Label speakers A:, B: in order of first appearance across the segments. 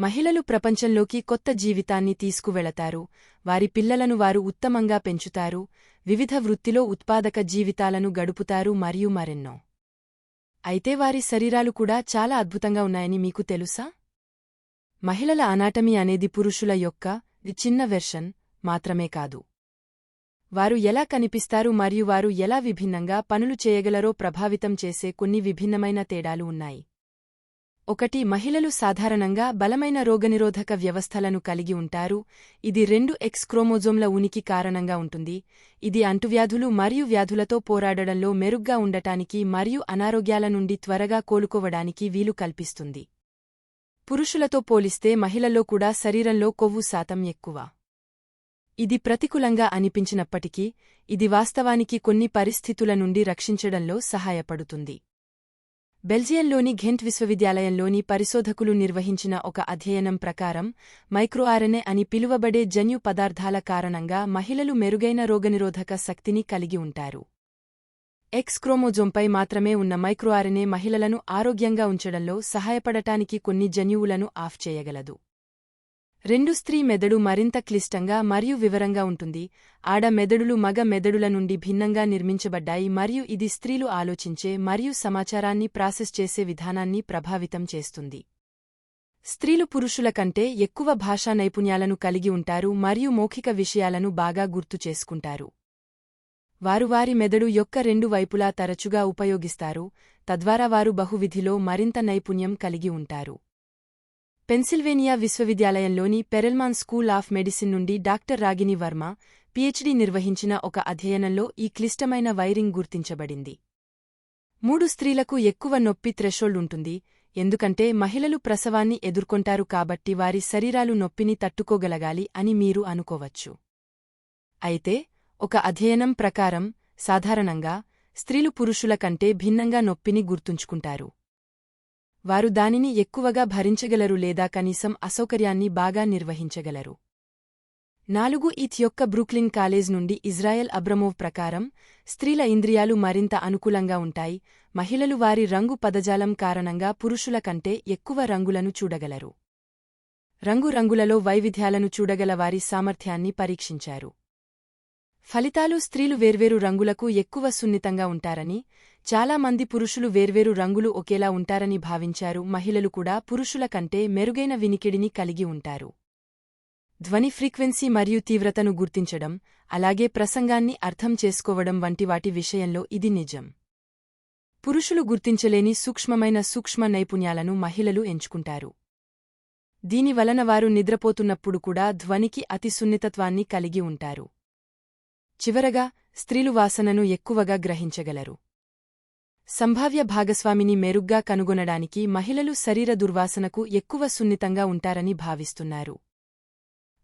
A: మహిళలు ప్రపంచంలోకి కొత్త జీవితాన్ని తీసుకువెళతారు. వారి పిల్లలను వారు ఉత్తమంగా పెంచుతారు. వివిధ వృత్తిలో ఉత్పాదక జీవితాలను గడుపుతారు మరియు మరెన్నో. అయితే వారి శరీరాలు కూడా చాలా అద్భుతంగా ఉన్నాయని మీకు తెలుసా? మహిళల అనాటమీ అనేది పురుషుల యొక్క ది చిన్న వెర్షన్ మాత్రమే కాదు. వారు ఎలా కనిపిస్తారు మరియు వారు ఎలా విభిన్నంగా పనులు చేయగలరో ప్రభావితం చేసే కొన్ని విభిన్నమైన తేడాలు ఉన్నాయి. ఒకటి మహిళలు సాధారణంగా బలమైన రోగనిరోధక వ్యవస్థలను కలిగి ఉంటారు. ఇది రెండు ఎక్స్ క్రోమోజోమ్ల ఉనికి కారణంగా ఉంటుంది. ఇది అంటువ్యాధులు మరియు వ్యాధులతో పోరాడడంలో మెరుగ్గా ఉండటానికి మరియు అనారోగ్యాల నుండి త్వరగా కోలుకోవడానికి వీలు కల్పిస్తుంది. పురుషులతో పోలిస్తే మహిళల్లో కూడా శరీరంలో కొవ్వు శాతం ఎక్కువ. ఇది ప్రతికూలంగా అనిపించినప్పటికీ ఇది వాస్తవానికి కొన్ని పరిస్థితుల నుండి రక్షించడంలో సహాయపడుతుంది. బెల్జియంలోని ఘెంట్ విశ్వవిద్యాలయంలోని పరిశోధకులు నిర్వహించిన ఒక అధ్యయనం ప్రకారం మైక్రోఆర్ఎన్ఏ అని పిలువబడే జన్యు పదార్థాల కారణంగా మహిళలు మెరుగైన రోగనిరోధక శక్తిని కలిగి ఉంటారు. ఎక్స్ క్రోమోజోంపై మాత్రమే ఉన్న మైక్రోఆర్ఎన్ఏ మహిళలను ఆరోగ్యంగా ఉంచడంలో సహాయపడటానికి కొన్ని జన్యువులను ఆఫ్ చేయగలదు. రెండు స్త్రీ మెదడు మరింత క్లిష్టంగా మరియు వివరంగా ఉంటుంది. ఆడ మెదడులు మగ మెదడుల నుండి భిన్నంగా నిర్మించబడ్డాయి మరియు ఇది స్త్రీలు ఆలోచించే మరియు సమాచారాన్ని ప్రాసెస్ చేసే విధానాన్ని ప్రభావితం చేస్తుంది. స్త్రీలు పురుషుల కంటే ఎక్కువ భాషా నైపుణ్యాలను కలిగి ఉంటారు మరియు మౌఖిక విషయాలను బాగా గుర్తు చేసుకుంటారు. వారు వారి మెదడు యొక్క రెండు వైపులా తరచుగా ఉపయోగిస్తారు తద్వారా వారు బహువిధిలో మరింత నైపుణ్యం కలిగి ఉంటారు. పెన్సిల్వేనియా విశ్వవిద్యాలయంలోని పెరెల్మాన్ స్కూల్ ఆఫ్ మెడిసిన్ నుండి డాక్టర్ రాగిని వర్మ పీహెచ్డీ నిర్వహించిన ఒక అధ్యయనంలో ఈ క్లిష్టమైన వైరింగ్ గుర్తించబడింది. మూడు స్త్రీలకు ఎక్కువ నొప్పి థ్రెషోల్డ్ ఉంటుంది ఎందుకంటే మహిళలు ప్రసవాన్ని ఎదుర్కొంటారు కాబట్టి వారి శరీరాలు నొప్పిని తట్టుకోగలగాలి అని మీరు అనుకోవచ్చు. అయితే ఒక అధ్యయనం ప్రకారం సాధారణంగా స్త్రీలు పురుషుల కంటే భిన్నంగా నొప్పిని గుర్తుంచుకుంటారు. వారు దానిని ఎక్కువగా భరించగలరు లేదా కనీసం అసౌకర్యాన్ని బాగా నిర్వహించగలరు. నాలుగు ఈత్ యొక్క బ్రూక్లిన్ కాలేజ్ నుండి ఇజ్రాయెల్ అబ్రమోవ్ ప్రకారం స్త్రీల ఇంద్రియాలు మరింత అనుకూలంగా ఉంటాయి మహిళలు వారి రంగు పదజాలం కారణంగా పురుషుల కంటే ఎక్కువ రంగులను చూడగలరు. రంగు రంగులలో వైవిధ్యాలను చూడగల వారి సామర్థ్యాన్ని పరీక్షించారు. ఫలితాలు స్త్రీలు వేర్వేరు రంగులకు ఎక్కువ సున్నితంగా ఉంటారని చాలామంది పురుషులు వేర్వేరు రంగులు ఒకేలా ఉంటారని భావించారు. మహిళలు కూడా పురుషుల కంటే మెరుగైన వినికిడిని కలిగి ఉంటారు. ధ్వని ఫ్రీక్వెన్సీ మరియు తీవ్రతను గుర్తించడం అలాగే ప్రసంగాన్ని అర్థం చేసుకోవడం వంటి వాటి విషయంలో ఇది నిజం. పురుషులు గుర్తించలేని సూక్ష్మమైన సూక్ష్మ నైపుణ్యాలను మహిళలు ఎంచుకుంటారు. దీనివలన వారు నిద్రపోతున్నప్పుడు కూడా ధ్వనికి అతి సున్నితత్వాన్ని కలిగి ఉంటారు. చివరగా స్త్రీలు వాసనను ఎక్కువగా గ్రహించగలరు. సంభావ్య భాగస్వామిని మెరుగ్గా కనుగొనడానికి మహిళలు శరీర దుర్వాసనకు ఎక్కువ సున్నితంగా ఉంటారని భావిస్తున్నారు.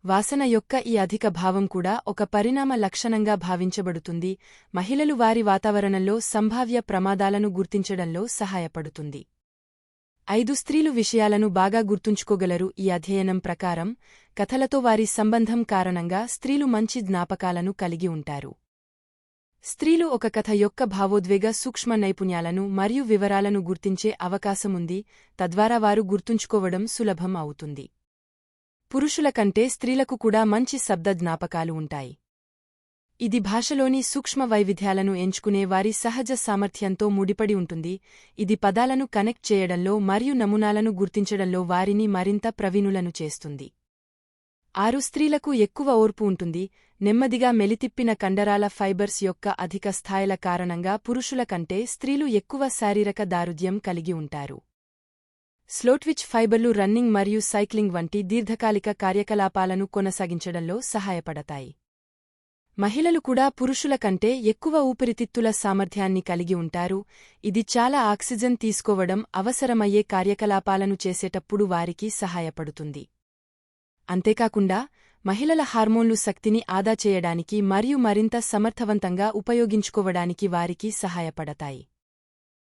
A: వాసన యొక్క ఈ అధిక భావం కూడా ఒక పరిణామ లక్షణంగా భావించబడుతుంది. మహిళలు వారి వాతావరణంలో సంభావ్య ప్రమాదాలను గుర్తించడంలో సహాయపడుతుంది. ఐదు స్త్రీలు విషయాలను బాగా గుర్తుంచుకోగలరు ఈ అధ్యయనం ప్రకారం. కథలతో వారి సంబంధం కారణంగా స్త్రీలు మంచి జ్ఞాపకాలను కలిగి ఉంటారు. స్త్రీలు ఒక కథ యొక్క భావోద్వేగ సూక్ష్మ నైపుణ్యాలను మరియు వివరాలను గుర్తించే అవకాశముంది తద్వారా వారు గుర్తుంచుకోవడం సులభం అవుతుంది. పురుషుల కంటే స్త్రీలకు కూడా మంచి శబ్ద జ్ఞాపకాలు ఉంటాయి. ఇది భాషలోని సూక్ష్మ వైవిధ్యాలను ఎంచుకునే వారి సహజ సామర్థ్యంతో ముడిపడి ఉంటుంది. ఇది పదాలను కనెక్ట్ చేయడంలో మరియు నమూనాలను గుర్తించడంలో వారిని మరింత ప్రవీణులను చేస్తుంది. ఆరు స్త్రీలకు ఎక్కువ ఓర్పు ఉంటుంది. నెమ్మదిగా మెలితిప్పిన కండరాల ఫైబర్స్ యొక్క అధిక స్థాయిల కారణంగా పురుషుల కంటే స్త్రీలు ఎక్కువ శారీరక దారుఢ్యం కలిగి ఉంటారు. స్లోట్విచ్ ఫైబర్లు రన్నింగ్ మరియు సైక్లింగ్ వంటి దీర్ఘకాలిక కార్యకలాపాలను కొనసాగించడంలో సహాయపడతాయి. మహిళలు కూడా పురుషుల కంటే ఎక్కువ ఊపిరితిత్తుల సామర్థ్యాన్ని కలిగి ఉంటారు. ఇది చాలా ఆక్సిజన్ తీసుకోవడం అవసరమయ్యే కార్యకలాపాలను చేసేటప్పుడు వారికి సహాయపడుతుంది. అంతేకాకుండా మహిళల హార్మోన్లు శక్తిని ఆదా చేయడానికి మరియు మరింత సమర్థవంతంగా ఉపయోగించుకోవడానికి వారికి సహాయపడతాయి.